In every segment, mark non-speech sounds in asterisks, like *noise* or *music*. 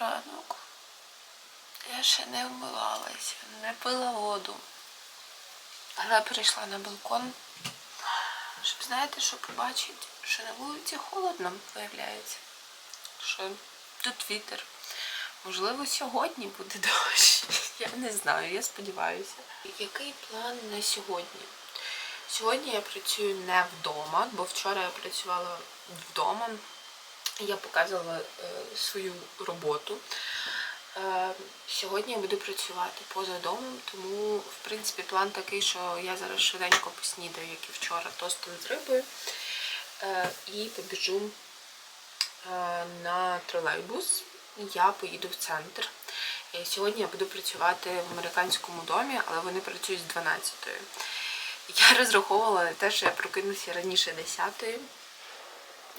ранок. Я ще не вмивалася, не пила воду. Але прийшла на балкон, щоб знаєте, що побачити, що на вулиці холодно виявляється. Що тут вітер. Можливо, сьогодні буде *laughs* дощ. Я не знаю, я сподіваюся. Який план на сьогодні? Сьогодні я працюю не вдома, бо вчора я працювала вдома. Я показувала е, свою роботу. Е, сьогодні я буду працювати поза домом, тому в принципі план такий, що я зараз швиденько поснідаю, як і вчора, тостом з рибою. Е, і побіжу на тролейбус. Я поїду в центр. Сьогодні я буду працювати в американському домі, але вони працюють з 12-ї. Я *laughs* розраховувала на те, що я прокинуся раніше 10-ї.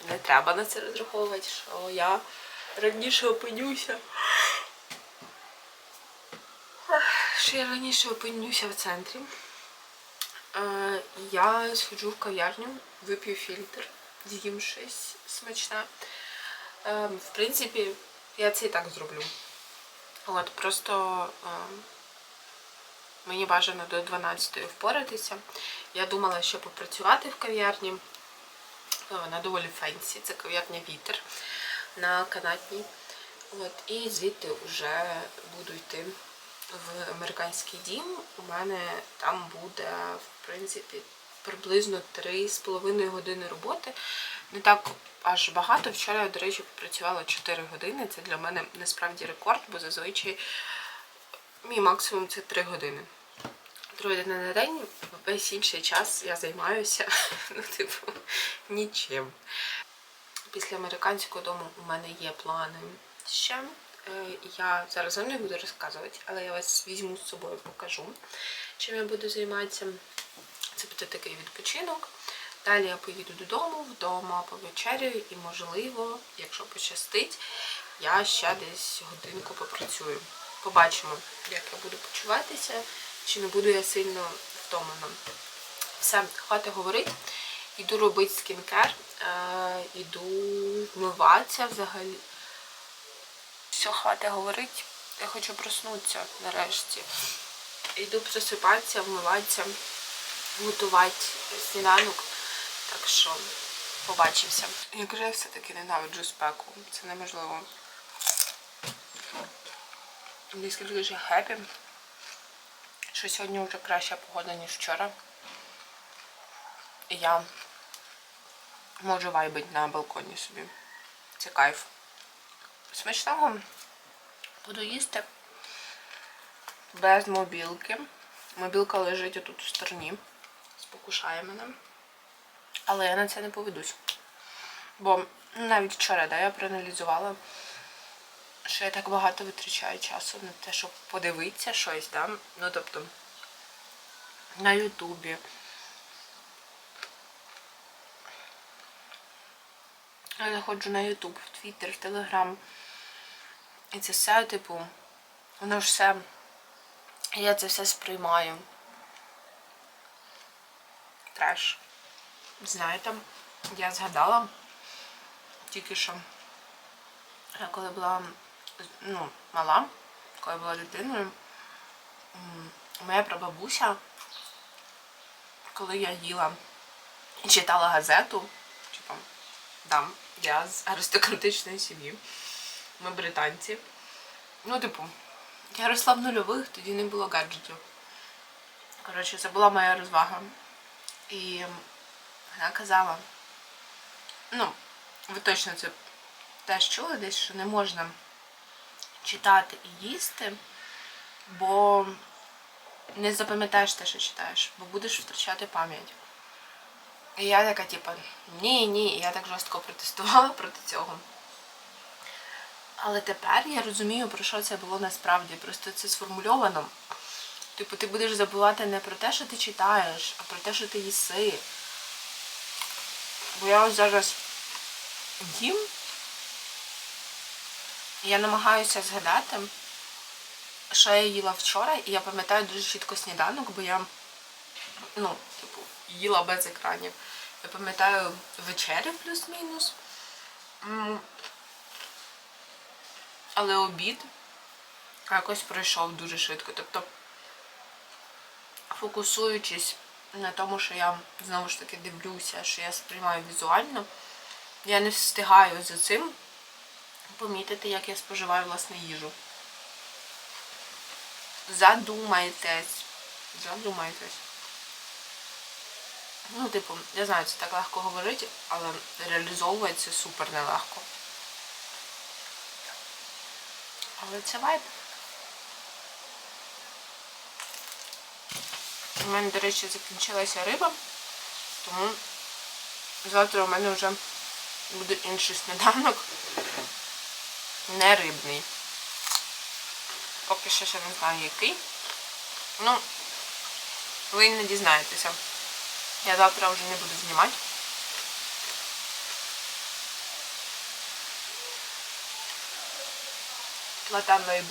Не треба на це розраховувати, що я раніше опинюся. Що я раніше опинюся в центрі. Е, Я сходжу в кав'ярню, вип'ю фільтр, з'їм щось смачне. Е, В принципі, я це і так зроблю. От, просто е, мені бажано до 12 впоратися. Я думала, що попрацювати в кав'ярні. Вона доволі фенсі, це кав'ярня Вітер на канатній. От, і звідти вже буду йти в американський дім. У мене там буде, в принципі, приблизно 3,5 години роботи. Не так аж багато. Вчора я, до речі, попрацювала 4 години. Це для мене насправді рекорд, бо зазвичай мій максимум це 3 години. 3 години на день, весь інший час я займаюся, *laughs* ну, типу, нічим. Після американського дому у мене є плани ще. Е, Я зараз вам не буду розказувати, але я вас візьму з собою, покажу, чим я буду займатися. Це буде такий відпочинок. Далі я поїду додому, вдома повечеряю і, можливо, якщо пощастить, я ще десь годинку попрацюю. Побачимо, як я буду почуватися, чи не буду я сильно втомлена. Все, хватить говорити. Іду робити скінкер, е, іду вмиватися взагалі. Все, хватить говорити. Я хочу проснутися нарешті. Йду просипатися, вмиватися, готувати сніданок. Так що побачимося. Як же я все-таки ненавиджу спеку. Це неможливо. Наскільки ж я хеппі, що сьогодні вже краща погода, ніж вчора. І я можу вайбити на балконі собі. Це кайф. Смачного буду їсти без мобілки. Мобілка лежить отут у стороні. Спокушає мене. Але я на це не поведусь. Бо навіть вчора да, я проаналізувала, що я так багато витрачаю часу на те, щоб подивитися щось, да? ну тобто на Ютубі. Я заходжу на Ютуб, в Твіттер, в Телеграм. І це все, типу, воно ж все. Я це все сприймаю. Треш. Знаєте, я згадала тільки що, коли була ну, мала, коли була дитиною, моя прабабуся, коли я їла і читала газету, типу, да, я з аристократичної сім'ї, ми британці. Ну, типу, я росла в нульових, тоді не було гаджетів. Коротше, це була моя розвага. І вона казала, ну, ви точно це теж чули десь, що не можна читати і їсти, бо не запам'ятаєш те, що читаєш, бо будеш втрачати пам'ять. І я така, типу, ні, ні, я так жорстко протестувала *laughs* проти цього. Але тепер я розумію, про що це було насправді. Просто це сформульовано. Типу, ти будеш забувати не про те, що ти читаєш, а про те, що ти їси. Бо я ось зараз їм. Я намагаюся згадати, що я їла вчора, і я пам'ятаю дуже чітко сніданок, бо я, ну, типу, їла без екранів. Я пам'ятаю вечерю плюс-мінус. Але обід якось пройшов дуже швидко. Тобто, фокусуючись на тому, що я знову ж таки дивлюся, що я сприймаю візуально, я не встигаю за цим помітити, як я споживаю власне їжу. Задумайтесь. Задумайтесь. Ну, типу, я знаю, це так легко говорити, але реалізовується супер нелегко. Але це вайб. У мене, до речі, закінчилася риба, тому завтра у мене вже буде інший сніданок. Не рибний. Поки що ще не знаю який. Ну, ви не дізнаєтеся. Я завтра вже не буду знімати. Латанно і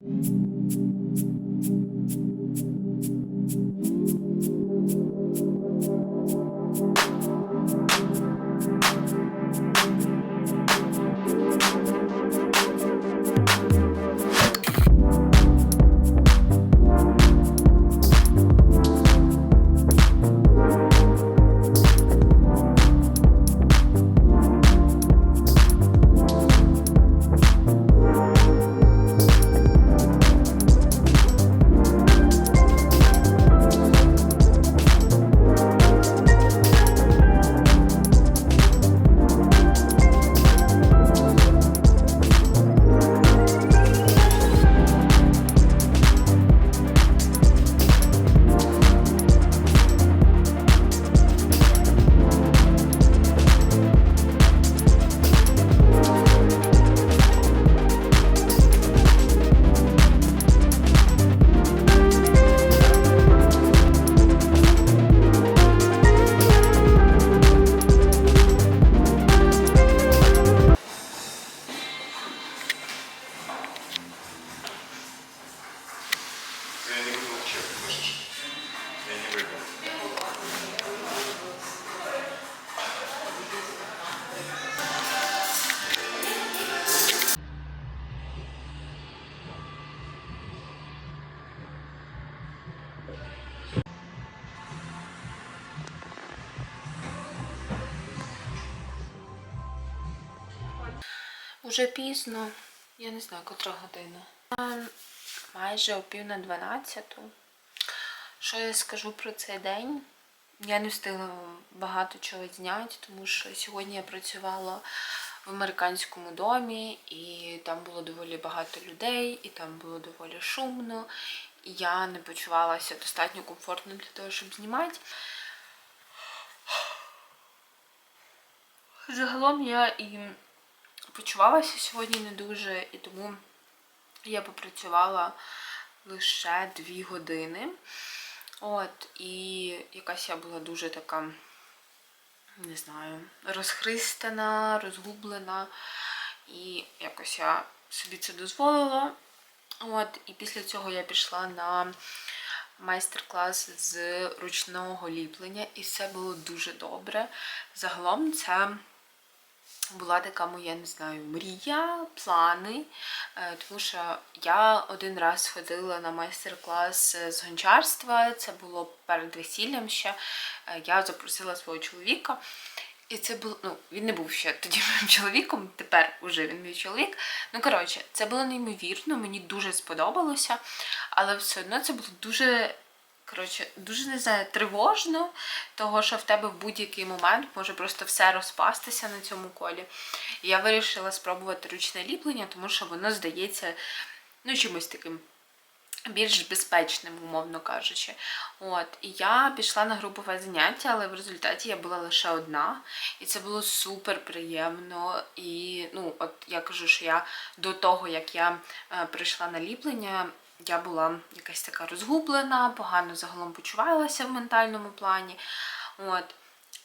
буря. Я Уже пізно, я не знаю, котра година. Майже о пів на дванадцяту. Що я скажу про цей день? Я не встигла багато чого зняти, тому що сьогодні я працювала в американському домі, і там було доволі багато людей, і там було доволі шумно. І я не почувалася достатньо комфортно для того, щоб знімати. Загалом я і почувалася сьогодні не дуже, і тому я попрацювала лише дві години. От, і якась я була дуже така, не знаю, розхристана, розгублена. І якось я собі це дозволила. От, і після цього я пішла на майстер-клас з ручного ліплення, і все було дуже добре. Загалом це була така моя, не знаю, мрія, плани. Е, Тому що я один раз ходила на майстер-клас з гончарства. Це було перед весіллям ще. Е, Я запросила свого чоловіка. І це було, ну, він не був ще тоді моїм *laughs* чоловіком, тепер уже він мій чоловік. Ну, коротше, це було неймовірно, мені дуже сподобалося, але все одно це було дуже, коротше, дуже не знаю, тривожно, того, що в тебе в будь-який момент може просто все розпастися на цьому колі. І я вирішила спробувати ручне ліплення, тому що воно здається ну, чимось таким більш безпечним, умовно кажучи. От, і я пішла на групове заняття, але в результаті я була лише одна, і це було супер приємно. І ну, от я кажу, що я до того, як я е, прийшла на ліплення, я була якась така розгублена, погано загалом почувалася в ментальному плані. От.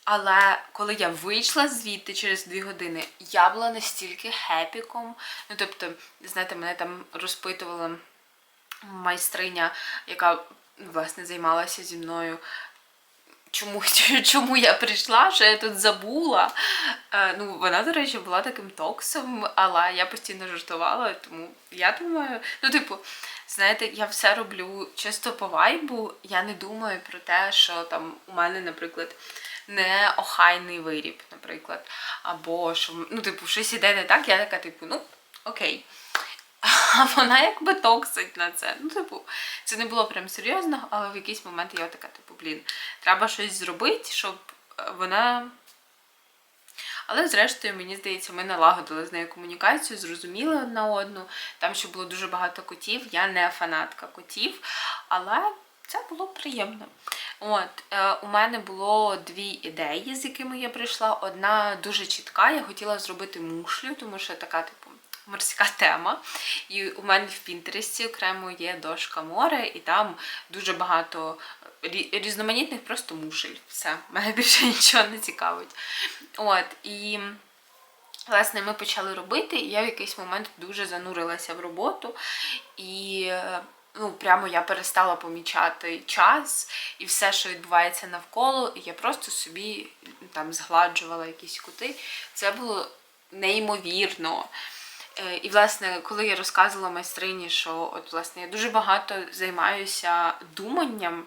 Але коли я вийшла звідти через дві години, я була настільки хепіком. Ну, тобто, знаєте, мене там розпитувала майстриня, яка власне займалася зі мною. Чому, *laughs* чому я прийшла, що я тут забула. Е, ну, вона, до речі, була таким токсом, але я постійно жартувала, тому я думаю, ну, типу, знаєте, я все роблю чисто по вайбу. Я не думаю про те, що там у мене, наприклад, не охайний виріб, наприклад. Або що, ну, типу, щось іде не так, я така, типу, ну, окей. *laughs* А вона якби токсить на це. Ну, типу, це не було прям серйозно, але в якийсь момент я така, типу, блін, треба щось зробити, щоб е, вона. Але зрештою, мені здається, ми налагодили з нею комунікацію, зрозуміли одна одну. Там ще було дуже багато котів. Я не фанатка котів, але це було приємно. От, е, у мене було дві ідеї, з якими я прийшла. Одна дуже чітка. Я хотіла зробити мушлю, тому що така, типу, морська тема. І у мене в Пінтересті окремо є дошка море, і там дуже багато різноманітних просто мушель. Все, мене більше *laughs* нічого не цікавить. От, і власне ми почали робити, і я в якийсь момент дуже занурилася в роботу. І ну, прямо я перестала помічати час і все, що відбувається навколо, і я просто собі там згладжувала якісь кути. Це було неймовірно. Е, І, власне, коли я розказувала майстрині, що от, власне, я дуже багато займаюся думанням,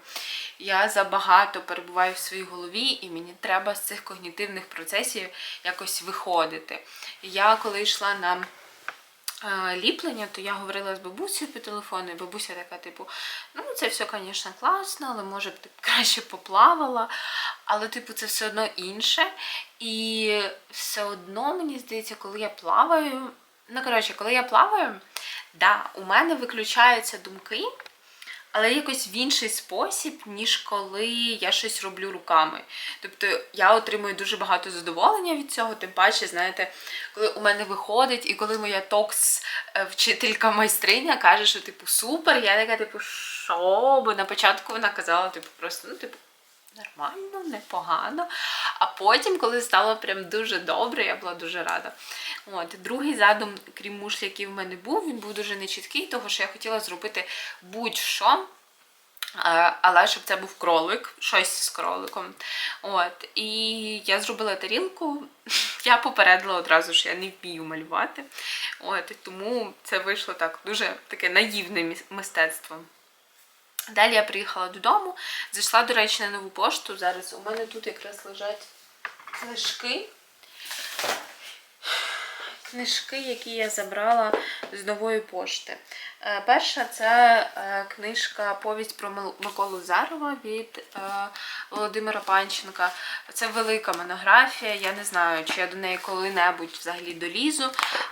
я забагато перебуваю в своїй голові, і мені треба з цих когнітивних процесів якось виходити. Я коли йшла на е, ліплення, то я говорила з бабусею по телефону, і бабуся така, типу, ну це все, звісно, класно, але може б ти краще поплавала. Але, типу, це все одно інше. І все одно, мені здається, коли я плаваю. Ну, коротше, коли я плаваю, да, у мене виключаються думки, але якось в інший спосіб, ніж коли я щось роблю руками. Тобто я отримую дуже багато задоволення від цього, тим паче, знаєте, коли у мене виходить, і коли моя токс е, каже, що типу супер, я така, типу, що? Бо на початку вона казала, типу, просто, ну, типу, нормально, непогано. А потім, коли стало прям дуже добре, я була дуже рада. От, другий задум, крім муш, який в мене був, він був дуже нечіткий, тому що я хотіла зробити будь-що. Але щоб це був кролик, щось з кроликом. От. І я зробила тарілку. *laughs* Я попередила одразу, що я не вмію малювати. От. Тому це вийшло так дуже таке наївне мистецтво. Далі я приїхала додому, зайшла, до речі, на нову пошту. Зараз у мене тут якраз лежать книжки. Книжки, які я забрала з нової пошти. Е, Перша це е, книжка Повість про Миколу Зарова від е, Володимира Панченка. Це велика монографія. Я не знаю, чи я до неї коли-небудь взагалі долізу.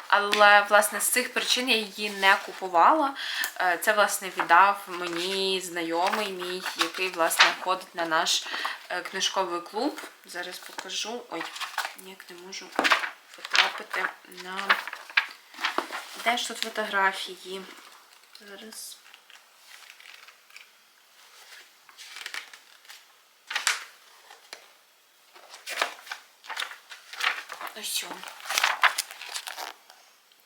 Але власне з цих причин я її не купувала. Це власне віддав мені знайомий мій, який власне ходить на наш книжковий клуб. Зараз покажу. Ой, ніяк не можу потрапити на. Де ж тут фотографії? Зараз. Ось.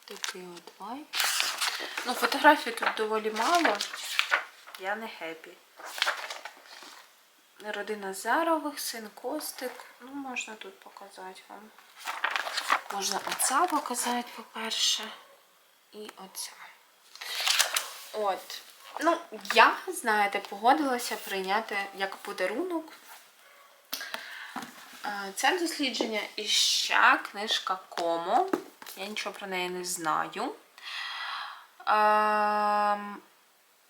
Такий от вайб. Ну, фотографій тут доволі мало. Я не хеппі. Родина Зарових, син Костик. Ну, можна тут показати вам. Можна оця показати, по-перше, і оця. От. Ну, я, знаєте, погодилася прийняти як подарунок е, це дослідження і ще книжка Комо. Я нічого про неї не знаю. Ем,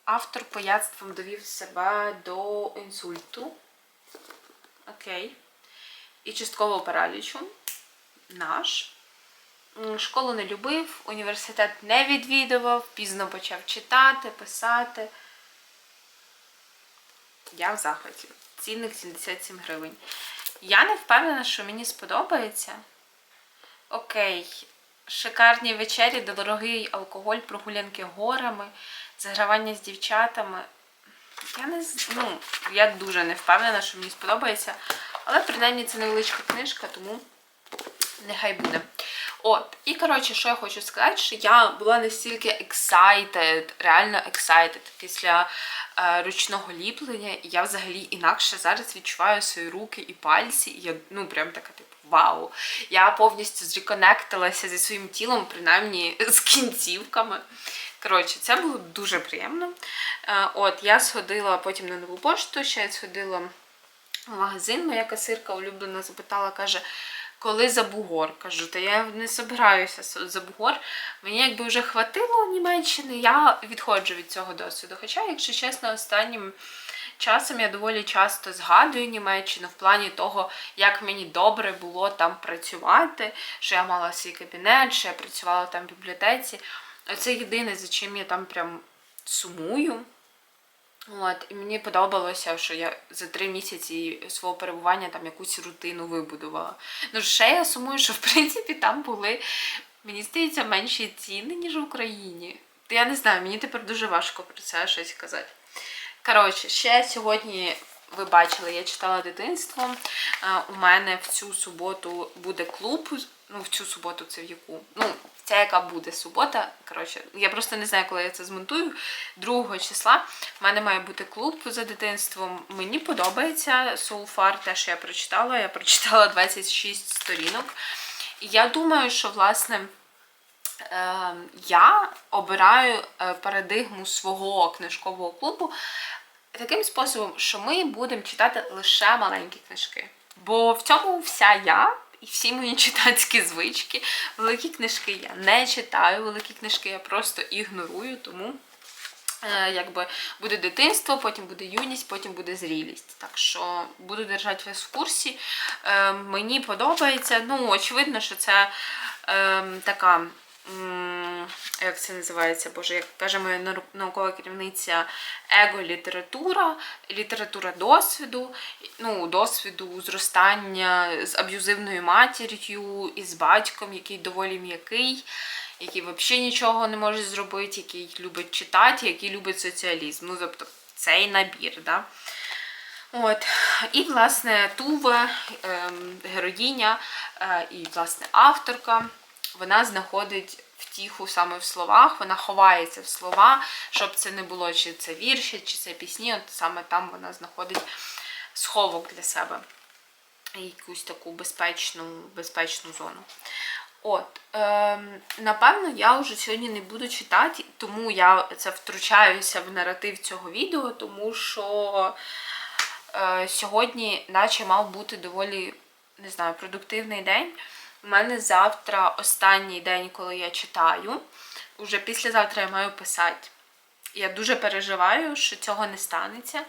Автор пояцтвом довів себе до інсульту. Окей. І часткового паралічу. Наш. Школу не любив, університет не відвідував, пізно почав читати, писати. Я в захваті. Цінник 77 гривень. Я не впевнена, що мені сподобається. Окей. Шикарні вечері, дорогий алкоголь, прогулянки горами, загравання з дівчатами. Я не ну, я дуже не впевнена, що мені сподобається. Але принаймні це невеличка книжка, тому нехай буде. От, і коротше, що я хочу сказати, що я була настільки excited, реально excited після е, ручного ліплення, і я взагалі інакше зараз відчуваю свої руки і пальці, і я ну прям така, типу, вау. Я повністю зреконектилася зі своїм тілом, принаймні з кінцівками. Коротше, це було дуже приємно. Е, от, я сходила потім на нову пошту, ще я сходила в магазин, моя касирка улюблена запитала, каже, коли за бугор? Кажу, та я не собираюся за бугор. Мені якби вже хватило Німеччини, я відходжу від цього досвіду. Хоча, якщо чесно, останнім часом я доволі часто згадую Німеччину в плані того, як мені добре було там працювати, що я мала свій кабінет, що я працювала там в бібліотеці. Оце єдине, за чим я там прям сумую. От, і мені подобалося, що я за три місяці свого перебування там якусь рутину вибудувала. Ну, ще я сумую, що в принципі там були, мені здається, менші ціни, ніж в Україні. Я не знаю, мені тепер дуже важко про це щось казати. Коротше, ще сьогодні ви бачили, я читала дитинство. У мене в цю суботу буде клуб. Ну, в цю суботу це в яку? Ну, ця яка буде субота. Коротше, я просто не знаю, коли я це змонтую. 2 числа в мене має бути клуб за дитинством. Мені подобається so far те, що я прочитала. Я прочитала 26 сторінок. І я думаю, що власне. Е, я обираю е, парадигму свого книжкового клубу таким способом, що ми будемо читати лише маленькі книжки. Бо в цьому вся я і всі мої *laughs* читацькі звички. Великі книжки я не читаю, великі книжки я просто ігнорую, тому. е, Якби буде дитинство, потім буде юність, потім буде зрілість. Так що буду держати вас в курсі. Е, мені подобається. Ну, очевидно, що це е, така. Як це називається, Боже, як каже моя наукова керівниця, его-література, література досвіду, ну, досвіду зростання з аб'юзивною матір'ю і з батьком, який доволі м'який, який взагалі нічого не може зробити, який любить читати, який любить соціалізм. Ну, тобто цей набір. Да? От. І, власне, Тува, ем, героїня е, і, власне, авторка, вона знаходить втіху саме в словах, вона ховається в слова, щоб це не було, чи це вірші, чи це пісні. От саме там вона знаходить сховок для себе. Якусь таку безпечну, безпечну зону. От, ем, напевно, я вже сьогодні не буду читати, тому я це втручаюся в наратив цього відео, тому що е, сьогодні, наче мав бути доволі, не знаю, продуктивний день. У мене завтра останній день, коли я читаю. Уже післязавтра я маю писати. Я дуже переживаю, що цього не станеться,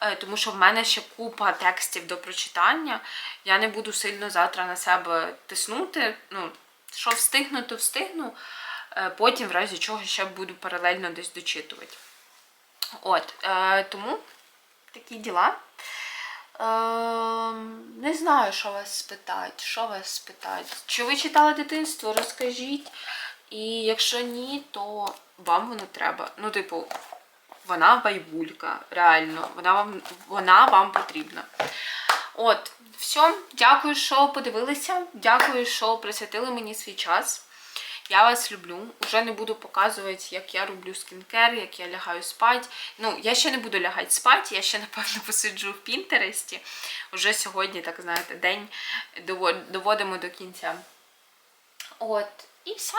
е, тому що в мене ще купа текстів до прочитання. Я не буду сильно завтра на себе тиснути. Ну, що встигну, то встигну. Е, Потім, в разі чого, ще буду паралельно десь дочитувати. От, е, тому такі діла. Не знаю, що вас спитати. Що вас спитати? Чи ви читали дитинство? Розкажіть. І якщо ні, то вам воно треба. Ну, типу, вона байбулька, реально, вона вам, вона вам потрібна. От, все, дякую, що подивилися. Дякую, що присвятили мені свій час. Я вас люблю. Уже не буду показувати, як я роблю скінкер, як я лягаю спати. Ну, я ще не буду лягати спати, я ще, напевно, *laughs* посиджу в Пінтересті. Уже сьогодні, так знаєте, день доводимо до кінця От, і все.